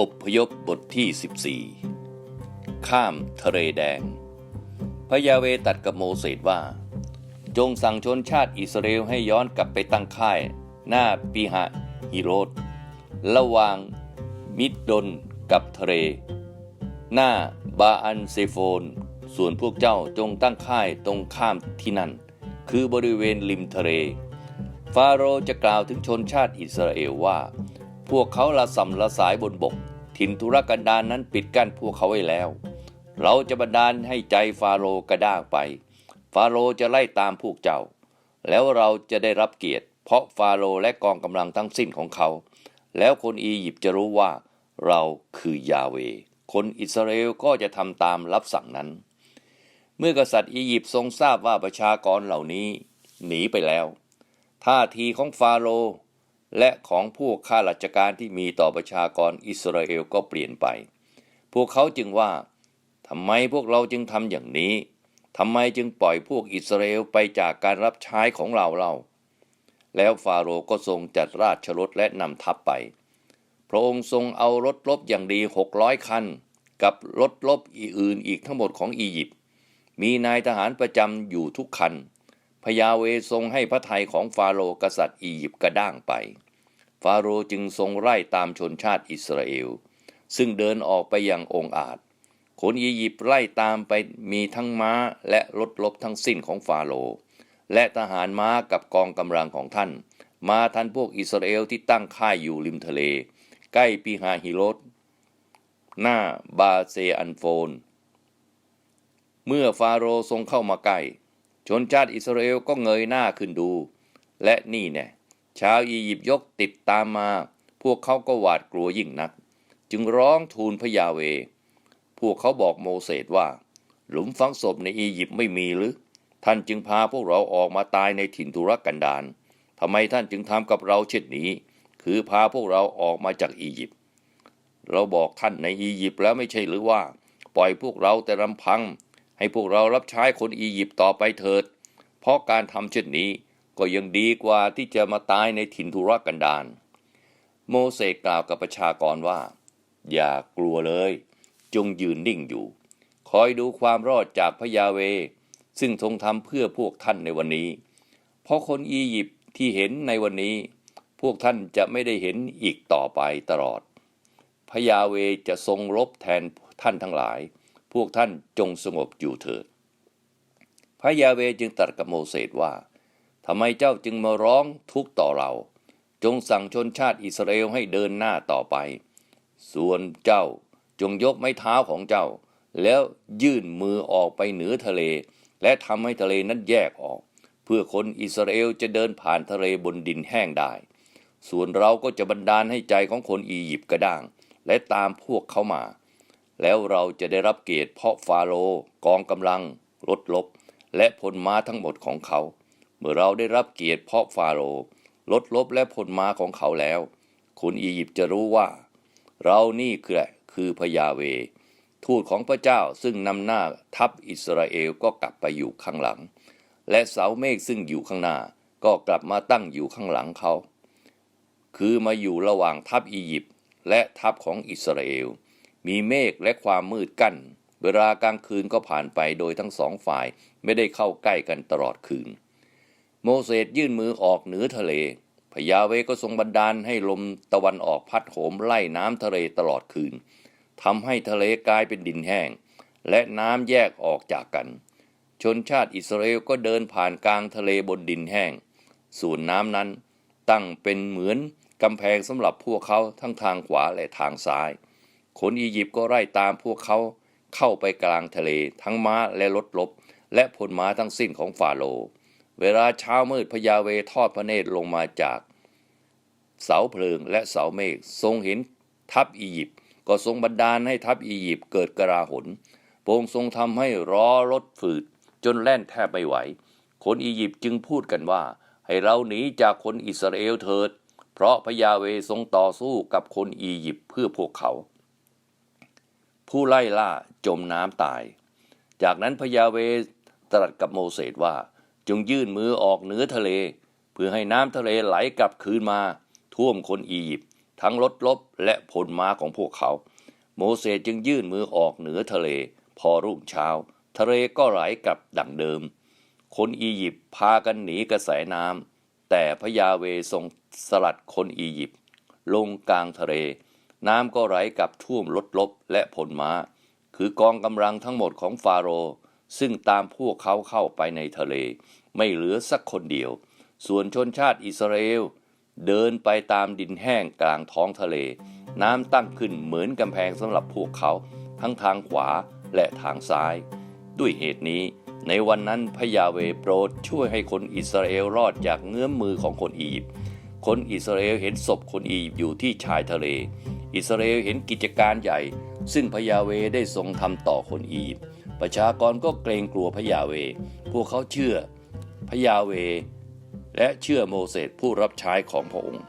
อบพยพบทที่ 14 ข้ามทะเลแดง พระยาเวตัดกับโมเสสว่า จงสั่งชนชาติอิสราเอลให้ย้อนกลับไปตั้งค่าย หน้าปีหะฮิโรดระหว่างมิดดนกับทะเล หน้าบาอันเซโฟน ส่วนพวกเจ้าจงตั้งค่ายตรงข้ามที่นั่น คือบริเวณริมทะเล ฟาโรจะกล่าวถึงชนชาติอิสราเอลว่า พวกเขาละสำละสายบนบก ถิ่นธุรกันดารนนั้นปิดกั้นพวกเขาไว้แล้ว เราจะบันดาลให้ใจฟาโรกระด้างไป ฟาโรจะไล่ตามพวกเจ้า แล้วเราจะได้รับเกียรติ เพราะฟาโรและกองกำลังทั้งสิ้นของเขา แล้วคนอียิปต์จะรู้ว่า เราคือยาเว คนอิสราเอลก็จะทำตามรับสั่งนั้น เมื่อกษัตริย์อียิปต์ทรงทราบว่าประชากรเหล่านี้ หนีไปแล้วท่าทีของฟาโรห และของพวกข้าราชการที่มีต่อประชากรอิสราเอลก็เปลี่ยนไป พวกเขาจึงว่าทำไมพวกเราจึงทำอย่างนี้ทำไมจึงปล่อยพวกอิสราเอลไปจากการรับใช้ของเราเรา แล้วฟาโรห์ก็ทรงจัดราชรถและนำทัพไป พระองค์ทรงเอารถลบอย่างดีหกร้อยคัน กับรถลบอื่นอีกทั้งหมดของอียิปต์ มีนายทหารประจำอยู่ทุกคันพยาเวทรงให้พระทัยของฟาโรห์กษัตริย์อียิปต์กระด้างไป ฟาโรห์จึงทรงไล่ตามชนชาติอิสราเอล ซึ่งเดินออกไปอย่างองอาจคนอียิปต์ไล่ตามไปมีทั้งม้าและรถลบทั้งสิ้นของฟาโรห์และทหารม้ากับกองกำลังของท่าน มาทันพวกอิสราเอลที่ตั้งค่ายอยู่ริมทะเล ใกล้ปีฮาฮิโรตหน้าบาเซอันโฟน เมื่อฟาโรห์ทรงเข้ามาใกล้ ชนชาติอิสราเอลก็เงยหน้าขึ้นดู และนี่แน่ ชาวอียิปต์ยกติดตามมา พวกเขาก็หวาดกลัวยิ่งนัก จึงร้องทูลพระยาเว พวกเขาบอกโมเสสว่า หลุมฝังศพในอียิปต์ไม่มีหรือ ท่านจึงพาพวกเราออกมาตายในถิ่นทุรกันดารทำไมท่านจึงทำกับเราเช่นนี้ คือพาพวกเราออกมาจากอียิปต์ เราบอกท่านในอียิปต์แล้วไม่ใช่หรือว่า ปล่อยพวกเราแต่ลำพัง ให้พวกเรารับใช้คนอียิปต์ต่อไปเถิด เพราะการทำเช่นนี้ ก็ยังดีกว่าที่จะมาตายในถิ่นทุรกันดารโมเสสกล่าวกับประชากรว่า อย่ากลัวเลย จงยืนนิ่งอยู่ คอยดูความรอดจากพระยาเว ซึ่งทรงทำเพื่อพวกท่านในวันนี้ เพราะคนอียิปต์ที่เห็นในวันนี้ พวกท่านจะไม่ได้เห็นอีกต่อไปตลอดพระยาเวจะทรงรบแทนท่านทั้งหลาย พวกท่านจงสงบอยู่เถิดพระยาเวจึงตรัสกับโมเสสว่า ทำไมเจ้าจึงมาร้องทุกข์ต่อเรา จงสั่งชนชาติอิสราเอลให้เดินหน้าต่อไป ส่วนเจ้าจงยกไม้เท้าของเจ้า แล้วยื่นมือออกไปเหนือทะเล และทำให้ทะเลนั้นแยกออก เพื่อคนอิสราเอลจะเดินผ่านทะเลบนดินแห้งได้ ส่วนเราก็จะบันดาลให้ใจของคนอียิปต์กระด้าง และตามพวกเขามา แล้วเราจะได้รับเกียรติเพราะฟาโรห์กองกำลังรถลบ และพลม้าทั้งหมดของเขา มื่อเราได้รับเกียรติเพราะฟาโรห์รถลบและพลม้าของเขาแล้ว คนอียิปต์จะรู้ว่า เรานี่คือคือพยาเว ทูตของพระเจ้าซึ่งนำหน้าทัพอิสราเอลก็กลับไปอยู่ข้างหลัง และเสาเมฆซึ่งอยู่ข้างหน้าก็กลับมาตั้งอยู่ข้างหลังเขา คือมาอยู่ระหว่างทัพอียิปต์และทัพของอิสราเอล มีเมฆและความมืดกั้น เวลากลางคืนก็ผ่านไปโดยทั้งสองฝ่ายไม่ได้เข้าใกล้กันตลอดคืน โมเสสยื่นมือออกเหนือทะเลพยาเวก็ทรงบันดาลให้ลมตะวันออกพัดโหมไล่น้ำทะเลตลอดคืนทำให้ทะเลกลายเป็นดินแห้ง และน้ำแยกออกจากกัน ชนชาติอิสราเอลก็เดินผ่านกลางทะเลบนดินแห้ง ส่วนน้ำนั้นตั้งเป็นเหมือนกำแพงสำหรับพวกเขาทั้งทางขวาและทางซ้าย คนอียิปต์ก็ไล่ตามพวกเขาเข้าไปกลางทะเล ทั้งม้าและรถลบ และพลม้าทั้งสิ้นของฟาโรห์ เวลาเช้ามืดพยาเวทอดพระเนตรลงมาจาก เสาเพลิงและเสาเมฆทรงเห็นทัพอียิปต์ก็ทรงบันดาลให้ทัพอียิปต์เกิดกราหนพระองค์ทรงทำให้ล้อรถฝืดจนแล่นแทบไม่ไหว คนอียิปต์จึงพูดกันว่า ให้เราหนีจากคนอิสราเอลเถิด เพราะพยาเวทรงต่อสู้กับคนอียิปต์เพื่อพวกเขา ผู้ไล่ล่าจมน้ำตาย จากนั้นพยาเวตรัสกับโมเสสว่า จงยื่นมือออกเหนือทะเล เพื่อให้น้ำทะเลไหลกลับคืนมา ท่วมคนอียิปต์ทั้งรถลบและพลม้าของพวกเขา โมเสสจึงยื่นมือออกเหนือทะเล พอรุ่งเช้า ทะเลก็ไหลกลับดังเดิม คนอียิปต์พากันหนีกระแสน้ำแต่พระยาเวทรงสลัดคนอียิปต์ลงกลางทะเล น้ำก็ไหลกลับท่วมรถลบและผลม้า คือกองกำลังทั้งหมดของฟาโรห์ ซึ่งตามพวกเขาเข้าไปในทะเล ไม่เหลือสักคนเดียว ส่วนชนชาติอิสราเอล เดินไปตามดินแห้งกลางท้องทะเล น้ำตั้งขึ้นเหมือนกำแพงสำหรับพวกเขา ทั้งทางขวาและทางซ้าย ด้วยเหตุนี้ ในวันนั้นพยาเวโปรดช่วยให้คนอิสราเอลรอดจากเงื้อมมือของคนอียิปต์คนอิสราเอลเห็นศพคนอียิปต์อยู่ที่ชายทะเล อิสราเอลเห็นกิจการใหญ่ ซึ่งพยาเวได้ทรงทำต่อคนอียิปต์ ประชากรก็เกรงกลัวพระยาเว พวกเขาเชื่อพระยาเว และเชื่อโมเสสผู้รับใช้ของพระองค์